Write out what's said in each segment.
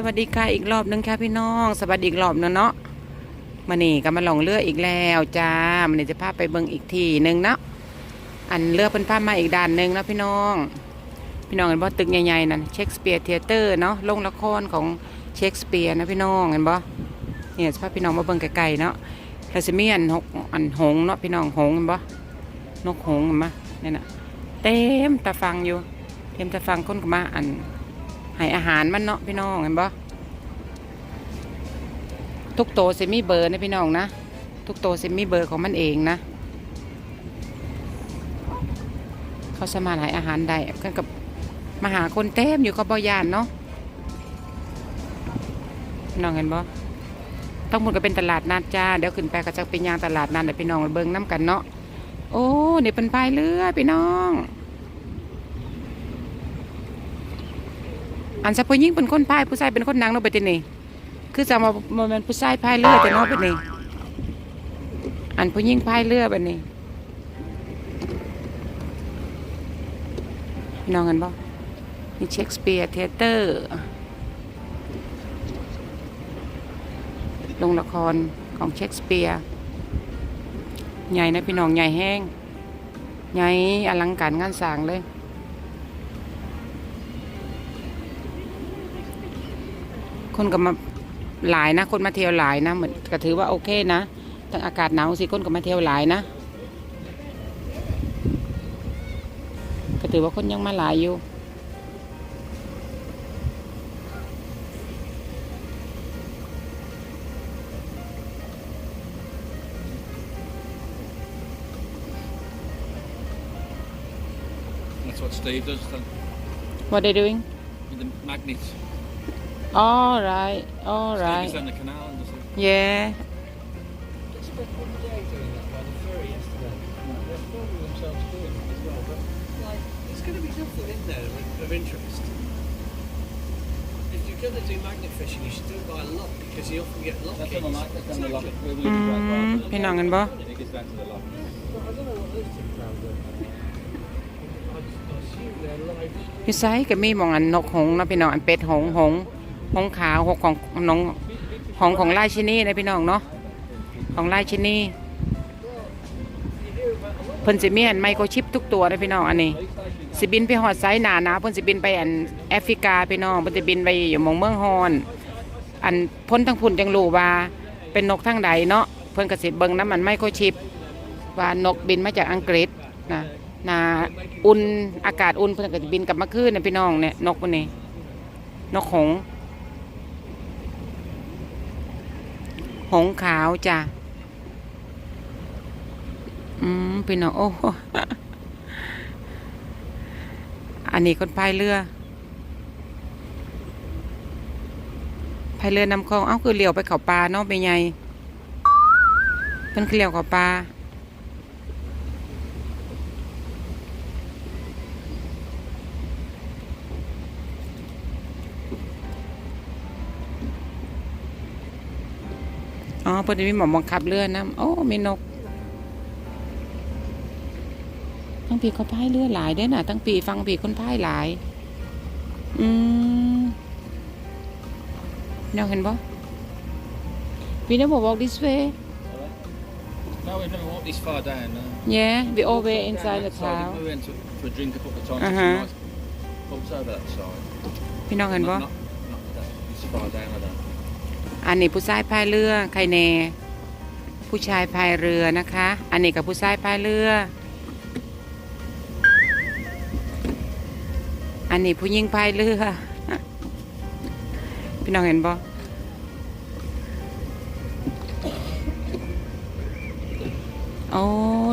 สวัสดีค่ะอีกรอบหนึงค่ะพี่น้อง สวัสดีอีกรอบนึงเนาะมานี่ก็มาลองเรืออีกแล้วจ้ามันนี้จะพาไปเบิ่งอีกทีหนึ่งเนาะอันเรือเป็นภาพมาอีกด้านหนึ่งแล้วพี่น้อง พี่น้องเห็นบ่ตึกใหญ่ๆนั่นเชคสเปียร์เทเตอร์เนาะโรงละครของเชคสเปียร์นะพี่น้องเห็นบ่เนี่ยจะพาพี่น้องมาเบิ่งไกลๆเนาะแล้วจะมีอันหกอันหงเนาะพี่น้องหงเห็นบ่นกหงเห็นบ่เนี่ยนะเต็มตาฟังอยู่เต็มตาฟังคนก็มาอัน ให้อาหารมันเนาะพี่น้องเห็นบ่ทุกโตวสิมีเบอร์นะพี่น้องนะ ทุกโตวสิมีเบอร์ของมันเองนะ เขาสามารถให้อาหารได้กันกับมาหาคนเต็มอยู่กับบ่ยานเนาะพี่น้องเห็นบ่ต้องมุนก็เป็นตลาดนัดจ้า เดี๋ยวขึ้นไปก็จะเป็นยางตลาดนัดให้พี่น้องเบิ่งน้กันเนาะ โอ้นี่เป็นพายเรือพี่น้อง อันซะผู้หญิงเป็นคนพายผู้ชายเป็นคนนั่งเนาะไปตินี่คือจะมามาเป็นผู้ชายพายเรือแต่เนาะไปนี่อันผู้หญิงพายเรือแบบนี้พี่น้องกันบ่นี่เชคสเปียร์เทเตอร์โรงละครของเชคสเปียร์ใหญ่นะพี่น้องใหญ่แห้งใหญ่อลังการงานสร้างเลย คนก็มาหลายนะ คนมาเที่ยวหลายนะเหมือนก็ถือว่าโอเคนะทั้งอากาศหนาวสิคนก็มาเที่ยวหลายนะก็ถือว่าคนยังมาหลายอยู่ That's what Steve does the, What they doing with the magnets. All right all Steve right is on the canal and does it. yeah They spent one day doing that by the ferry yesterday. They're filming themselves doing it as well, but like, there's going to be nothing in there of, of interest. If you're going to do magnet fishing, you should do it by lot because you often get lock That's on the lock. That's on the lock. Exactly. We're looking right อืม right พี่น้องกันบ่ I think it's down to the lock. But I don't know what those two crowds are. I, just, I assume they're live. พี่ไซก็มีหมองอันนกหงส์นะพี่น้องอันเป็ดหงส์หงส์ หงขาวหงส์ของน้องหงของไล่ชินีนะพี่น้องเนาะของไล่ชินีเพิ่นสิมีอันไมโครชิปทุกตัวนะพี่น้องอันนี้สิบินไปฮอดไซหนาหนาเพิ่นสิบินไปอันแอฟริกาพี่น้องเพิ่นสิบินไปอยู่มองเมืองฮอนอันพ้นทั้งพุ่นจังรู้ว่าเป็นนกทั้งใดเนาะเพิ่นก็สิเบิงน้ำมันไมโครชิปว่านกบินมาจากอังกฤษนะนาอุ่นอากาศอุ่นเพิ่นก็สิบินกลับมาคืนนะพี่น้องเนี่ยนกพวกนี้นกหงส์ หงขาวจ้ะ อืมพี่น้องโอ้ อันนี้คนพายเรือพายเรือนำคลอง เอ้าคือเลี้ยวไปเขาปลาเนาะไปไงเป็นเลี้ยวเขาปลา เพิ่นมีหมอบังคับเรือนะโอ้มีนกทั้งปีเขาพายเรือหลายเด้น่ะทั้งปีฟังปีคนพายหลาย อืมน้องเห็นบ่ We never walk this way No, we've never walked this far down. No. yeah we always inside the town we went to, for a drink a couple of times. Uh-huh. Nice pubs over that side. พี่น้องเห็นบ่ Not, not, not that, It's far down like that. อันนี้ผู้ชายพายเรือใครแน่ผู้ชายพายเรือนะคะ อันนี้กับผู้ชายพายเรือ อันนี้ผู้หญิงพายเรือ พี่น้องเห็นบ่โอ้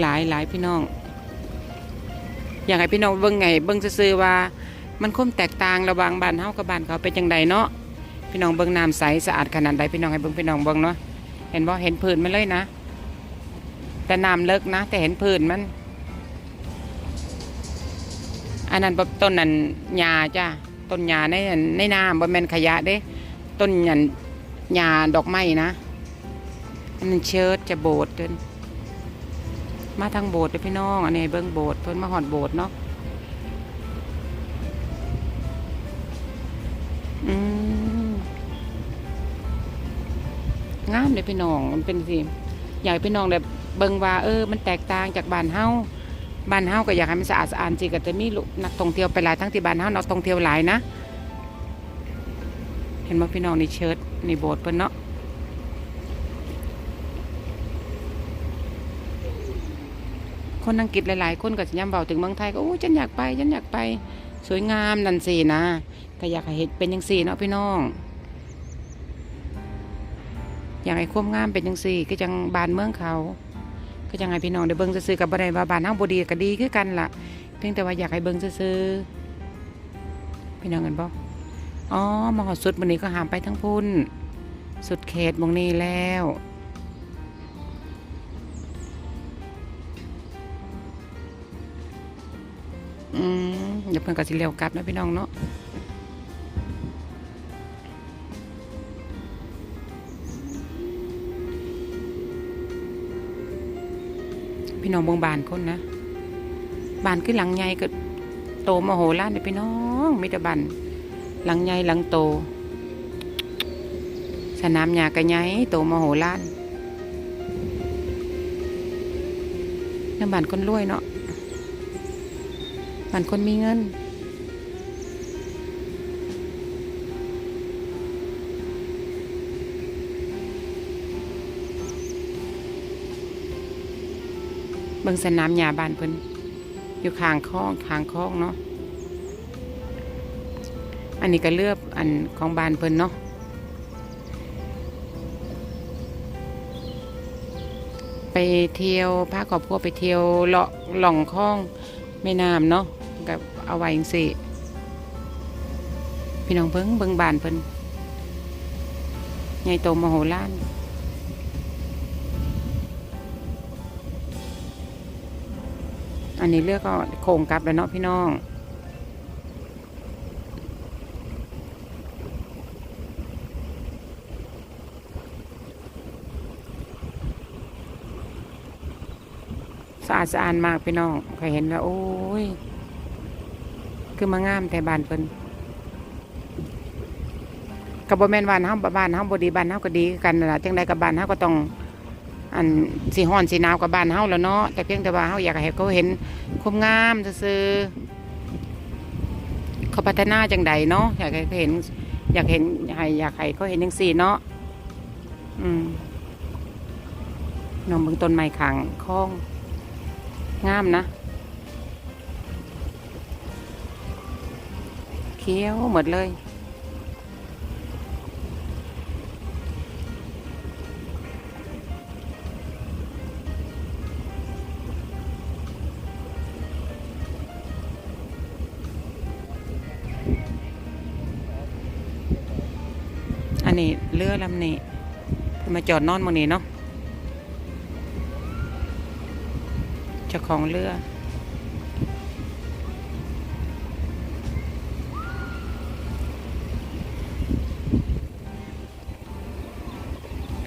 หลายหลายพี่น้อง อยากให้พี่น้องเบิ่งไงเบิ่งซื่อว่า มันคมแตกต่างระหว่างบ้านเฮากับบ้านเขาเป็นจังใดเนาะ พี่น้องเบิ่งน้ำใสสะอาดขนาดใดพี่น้องให้เบิ่งพี่น้องเบิ่งเนาะเห็นบ่เห็นพื้นมันเลยนะ แต่น้ำเลิกนะ แต่เห็นพื้นมันอันนั้นต้นนั้นหญ้าจ้าต้นหญ้าในในน้ำบ่แม่นขยะเด้ ต้นหยันหญ้าดอกไม้นะอันนั้นเชิดจะโบสถ์เดินมาทางโบสถ์เด้อพี่น้อง อันนี้เบิ่งโบสถ์เพิ่นมาฮอดโบสถ์เนาะอืม งามเลยพี่น้องมันเป็นสิอยากให้พี่น้องแบบเบิ่งว่าเออ มันแตกต่างจากบ้านเฮาบ้านเฮาก็อยากให้มันสะอาดสะอาดสิงก็จะมีลูกนักท่องเที่ยวไปหลายทั้งที่บ้านเฮานักท่องเที่ยวหลายนะ เห็นไหมพี่น้องในเชิ้ตนี่โบสถ์เพิ่นเนาะคนอังกฤษหลายๆ คนก็จะย้ำเบาถึงเมืองไทยก็โอ้ฉันอยากไปฉันอยากไป สวยงามนั่นสินะก็อยากให้เห็นเป็นยังสีเนาะพี่น้อง อยากให้ความงามเป็นยังสี่ก็จังบานเมืองเขา ก็จังให้พี่น้องได้เบิ่งซื่อๆกับบ่ได้ว่าบ้านเฮาบ่ดีก็ดีคือกันล่ะเพียงแต่ว่าอยากให้เบิ่งซื่อๆพี่น้องกันบ่อ๋อมาหอสุดวันนี้ก็หามไปทั้งพุ่น สุดเขตมองนี้แล้วอืมเดี๋ยวเพิ่นก็สิเลี้ยวกลับนะพี่น้องเนาะ พี่น้องบางบานคนนะบานคือหลังใหญ่ก็โตมโหฬารเลยพี่น้องมิตรบานหลังใหญ่หลังโต สนามหญ้าก็ใหญ่โตมโหฬารนั่นบานคนรวยเนาะบานคนมีเงิน บิ่งสนามหญ้าบ้านเพิ่นอยู่ข้างคลองข้างคลองเนาะอันนี้ก็เลือกอันของบ้านเพิ่นเนาะไปเที่ยวพาครอบครัวไปเที่ยวเลาะหล่องคลองแม่น้ำเนาะกับเอาไว้จังซี่พี่น้องเบิ่งเบิ่งบานเพิ่นใหญ่โตมโหฬาร อันนี้เลือกก็โค้งกลับแล้วเนาะพี่น้องสะอาดสะอาดมากพี่น้องใครเห็นแล้ว โอ้ย คือมางามแต่บ้านเพิ่นกับบ่แม่นบ้านเฮาบ้านเฮาบ่ดีบ้านเฮาก็ดีกันนั่นล่ะจังใดกับบ้านเฮาก็ต้อง อันสิฮ้อนสิหนาวกับบ้านเฮาแล้วเนาะแต่เพียงแต่ว่าเฮาอยากให้เขาเห็นความงามซื่อเขาพัฒนาจังใดเนาะอยากให้เขาเห็น อยากเห็นให้อยากให้เขาเห็นจังซี่เนาะอืมน้องเบิ่งต้นไม้ขางคลองงามนะเขียวหมดเลย นี้เรือลำนี้เพิ่นมาจอดนอนหมองนี้เนาะเจ้าของเรือ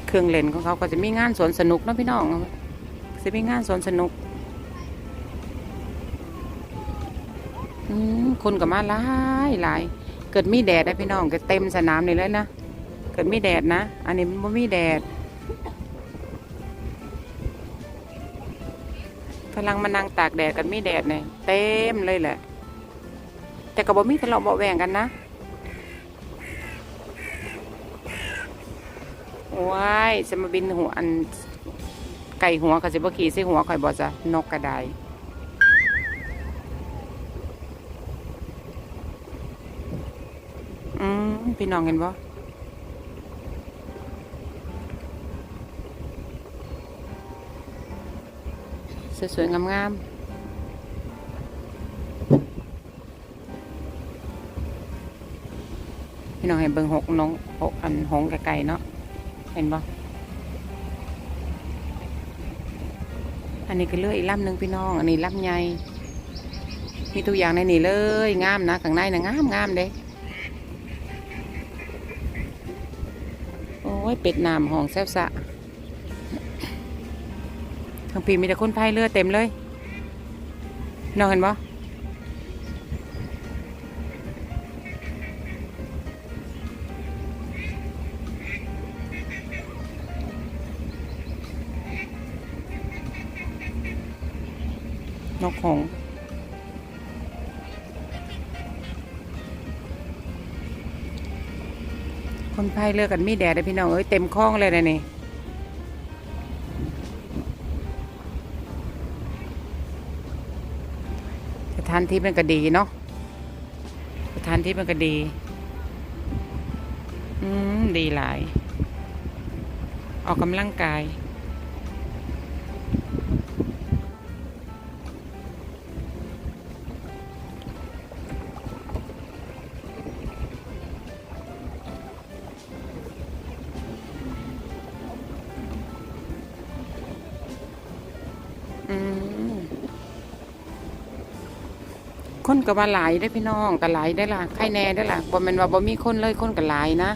เครื่องเล่นของเขาก็จะมีงานสวนสนุกเนาะพี่น้องจะมีงานสวนสนุกอืคนก็มาหลายหลาย เกิดมีแดดนะพี่น้องก็เต็มสนามนี่เลยนะ เกิดมีแดดนะ อันนี้มันมีแดดกำลังมานั่งตากแดดกันมีแดดเนี่ยเต็มเลยแหละ แต่ก็บ่มีทะเลาะเบาะแวงกันนะว้ายจะมาบินหัวอันไก่หัวเขาจะบ่ขี่ใส่หัวข่อยบ่จะนกกระไดอืมพี่น้องเห็นบ่ สวยๆงามๆพี่น้องเห็นเบิ่งหกน้องหกอันหงไก่เนาะเห็นบ่อันนี้ก็เลื่ออีกลำหนึ่งพี่น้อง อันนี้ลำใหญ่มีตัวอย่างในนี่เลยงามนะข้างในนะงามงามเด้โอ้ยเป็ดน้ำหองแซ่บสะ ทั้งปีมีแต่คนพายเรือเต็มเลยน้องเห็นบ่นกหงคนพายเรือกันมีแดดเลยพี่น้องเอ้ยเต็มคลองเลยนะนี่านที่เป็นก็ดีเนาะสถานที่เป็นก็ดี อืม ดีหลาย ออกกำลังกาย คนก็ว่าหลายได้พี่น้องก็หลายได้ล่ะใครแน่ได้ล่ะบ่แม่นว่าบ่มีคนเลยคนก็หลายนะ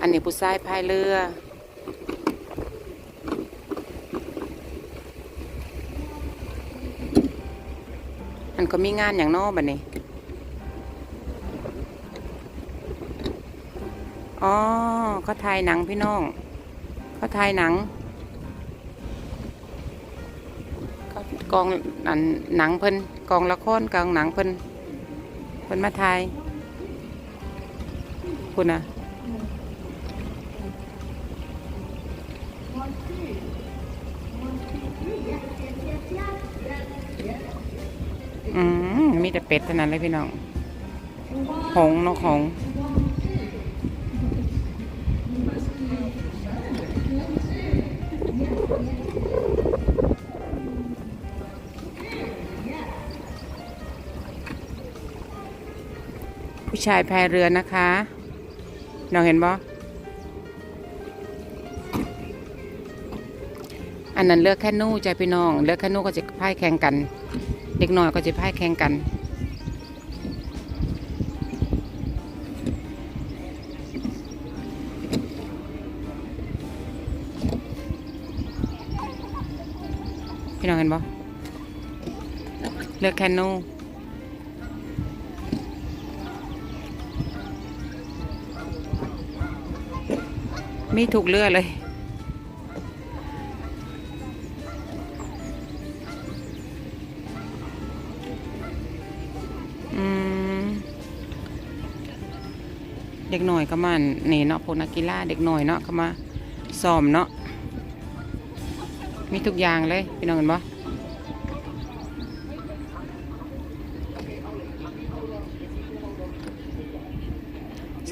อันนี้ผู้ชายพายเรืออันก็มีงานอย่างนอกบัดนี้ อ๋อเขาถ่ายหนังพี่น้อง เขาถ่ายหนังเขากองอันหนังเพิ่นกองละครกองหนังเพิ่นเพิ่นมาถ่ายคุณนะอืมมีแต่เป็ดเท่านั้นเลยพี่น้องหงนกหง ชายพายเรือนะคะน้องเห็นบ่อันนั้นเลือกแค่นู่จ้ะพี่น้อง เลือกแค่นู่ก็จะพ่ายแข่งกัน เด็กน้อยก็จะพ่ายแข่งกันพี่น้องเห็นบ่เลือกแค่นู่ ไมีถูกเรือเลย เด็กหน่อยก็มันนี่เนาะพวกนักกีฬาเด็กหน่อยเนาะเขามาซ้อมเนาะมีทุกอย่างเลยพี่น้องเห็นปะ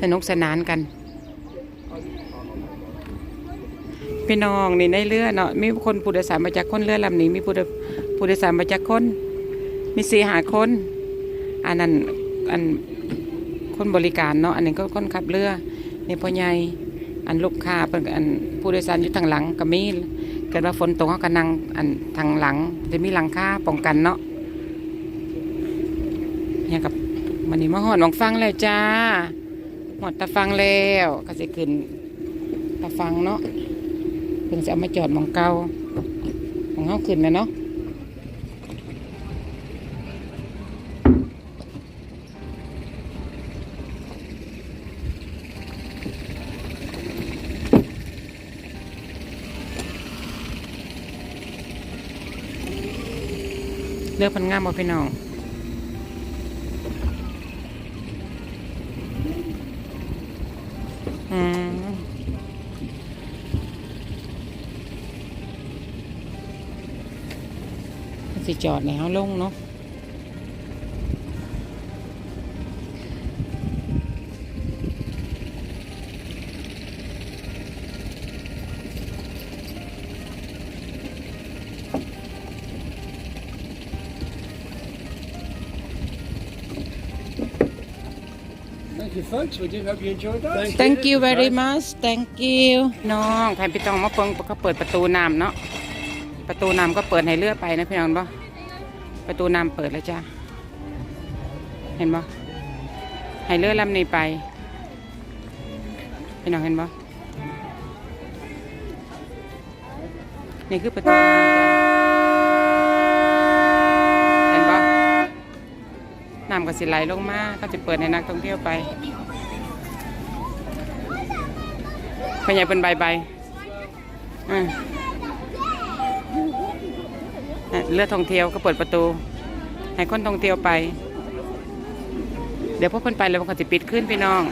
สนุกสนานกัน พี่น้องนี่ในเรือเนาะมีคนผู้โดยสารมาจากคนเรือลำนี้มีผู้โดยผู้โดยสารมาจากคน มีสี่หาคนอันนั้นอันคนบริการเนาะอันนี้ก็คนขับเรือนี่พ่อใหญ่อันลูกค้าเป็นอันผู้โดยสารอยู่ทางหลังก็มีเกิดว่าฝนตกเขาก็นั่งอันทางหลังจะมีหลังคาป้องกันเนาะเนี่ยกับมันนี่มาหอดมองฟังแล้วจ้าหอดตาฟังแล้วก็สิขึ้นตาฟังเนาะ เพิ่งจะเอามาจอดมองเก่าของเขาขึ้นนะเนาะเลือกพันงามบ่พี่น้อง จอดในเฮาลงเนาะ Thank you, folks. We do hope you enjoyed that. thank you very much thank you น้องแทนพี่ตองมาเปิงเขาเปิดประตูน้ำเนาะ ประตูน้ำก็เปิดให้เลือไปนะพี่น้องบ่ ประตูน้ำเปิดแล้วจ้าเห็นบ่ให้เลือลำในไปพี่น้องเห็นบ่นี่คือประตูน้ำจ้าเห็นบ่น้ำก็สิไหลลงมาก็จะเปิดให้นักท่องเที่ยวไปพ่อใหญ่เป็นใบใบอืมอะ เลือดท่องเที่ยวก็เปิดประตู ให้คนท่องเที่ยวไป เดี๋ยวพวกคนไปแล้วมันก็จะปิดขึ้นพี่น้อง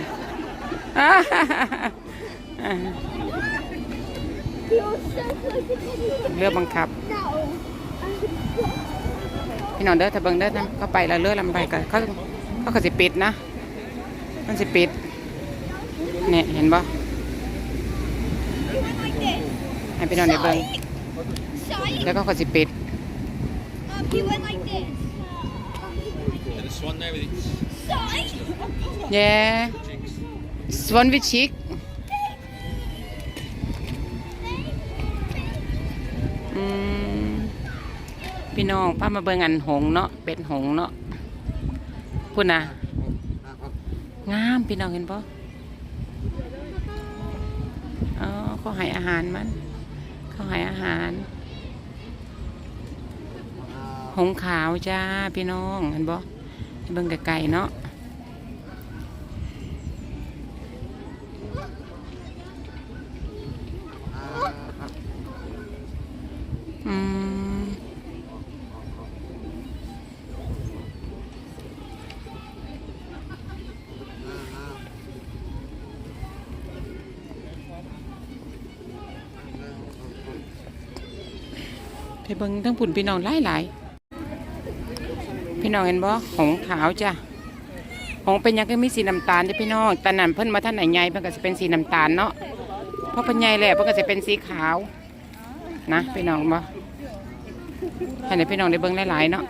เรือบังคับ พี่น้องเด้อถ้าเบิงเด้อนะก็ไปแล้วเรือลำไปก็เขาเขาก็สิปิดนะมันสิปิดเนี่ยเห็นบ่ให้พี่น้องได้เบิ่งแล้วก็เขาสิปิด he went like this. And the swan there with its Shy. เย้สวนวิชิกอืมพี่น้องพามาเบิ่งอันหงส์เนาะเป็ดหงส์เนาะพูดนะงามพี่น้องเห็นปะอ๋อเขาให้อาหารมัน เขาให้อาหาร หงขาวจ้าพี่น้องเห็นปะเบิ่งไกลๆเนาะอืมไปเบิ่งทั้งผุ่นพี่น้องหลายๆ พี่น้องเห็นบ่หงขาวจ้ะหงเป็นยังก็มีสีน้ำตาลจ้ะพี่น้องแต่นั่นเพิ่นมาท่านไหนใหญ่เพิ่นก็จะเป็นสีน้ำตาลเนาะเพราะเพิ่นใหญ่แล้วเพิ่นก็จะเป็นสีขาวนะพี่น้องบ่ให้ได้พี่น้องได้เบิ่งหลายๆเนาะ